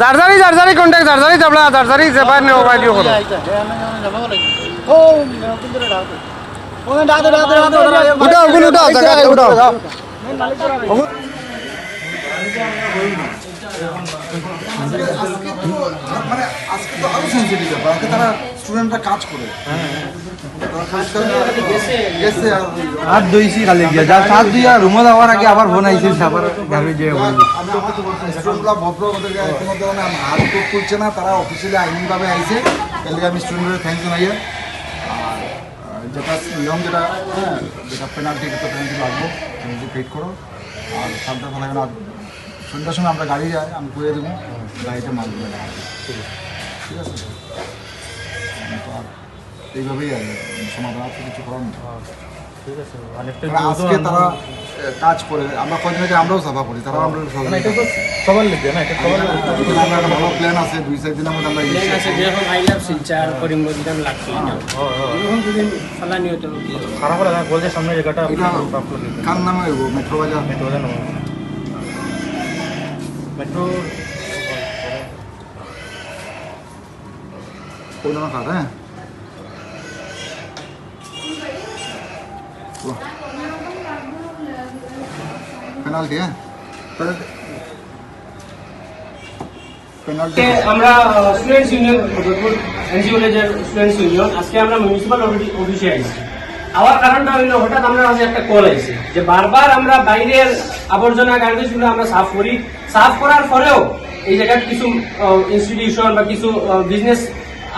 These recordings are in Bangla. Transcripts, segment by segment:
জারজারি জারজারি কন্ট্যাক্ট জারজারি যাবলা জারজারি যাবার নে মোবাইল দিও করো ও কিন্তু ডাক ওনে ডাক ডাক ডাক উঠাও ওগুলো উঠাও মানে আজকে আরও তারা স্টুডেন্টরা কাজ করে আর ধুইছি খালি গিয়া। যা হাত ধুইয়া রুমে আগে আবার ফোন হাত তো না তারা অফিসিয়ালি আইনিভাবে আইছে তার আমি স্টুডেন্টের থ্যাংক জানাই আর আহ, যেটা নিয়ম যেটা হ্যাঁ যেটা পেনাল্টি পেনাল্টি লাগবো পেড করো। আর সন্ধ্যার সময় আমরা গাড়ি যাই আমি করে দেবো গাড়িতে মাল ঠিক আছে? আমি তো আর এইভাবেই আর সমাধান আর তো কিছু করার নেই। কারণ আজকে তারা কাজ করে আমরা কদিন আগে আমরাও সাফা করি তারাও আমরা। সবার লিখবে না আমরা একটা ভালো প্ল্যান আছে দুই চার দিনের মধ্যে আমরা প্লেন আছে যেরকম আইলাভ শিলচার করিমগঞ্জ লাগছে এরকম যদি ফালানি হতো খারাপ হলে বলছে সামনে জায়গাটা কার নামে মেট্রো বাজার? মেট্রো নামে কার হ্যাঁ পেনাল্টি আমরা স্টুডেন্টস ইউনিয়ন ভগতপুর এনজি কলেজের স্টুডেন্টস ইউনিয়ন আজকে আমরা মিউনিসিপাল অফিসে আইছি আওয়ার কারণটা হইল হঠাৎ আমরা কাছে একটা কল আইছে যে বারবার আমরা বাইরের আবর্জনা গার্বেজগুলো আমরা সাফ করি। সাফ করার পরেও এই জায়গায় কিছু ইনস্টিটিউশন বা কিছু বিজনেস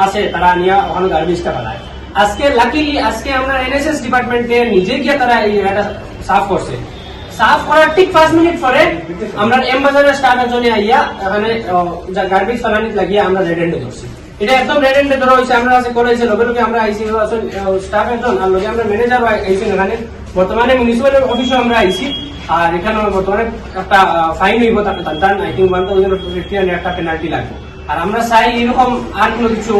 আছে, তারা নিয়ে ওখানে গার্বেজটা ফেলায় আজকে লাকিলি আজকে আমরা এনএসএস ডিপার্টমেন্টে নিজে গিয়ে তারা এই সাফ করছে। সাফ করার ঠিক পাঁচ মিনিট পরে আমরা এম বাজারের স্টাফ একজনে আইয়া এখানে গার্বেজ ফালানি লাগিয়ে আমরা রেড এন্ডে ধরছি। এটা একদম রেড এন্ডে ধরা হয়েছে, আমরা কাছে করা হয়েছে লগে লগে আমরা আইসি স্টাফ একজন, আর লগে আমরা ম্যানেজার আইসি এখানে। বর্তমানে মিউনিসিপাল অফিসে আমরা আইসি, আর এখানে বর্তমানে একটা ফাইন হইব তার I think one thousand fifty একটা পেনাল্টি লাগবে। আর আমরা চাই এরকম আর কোনো কিছু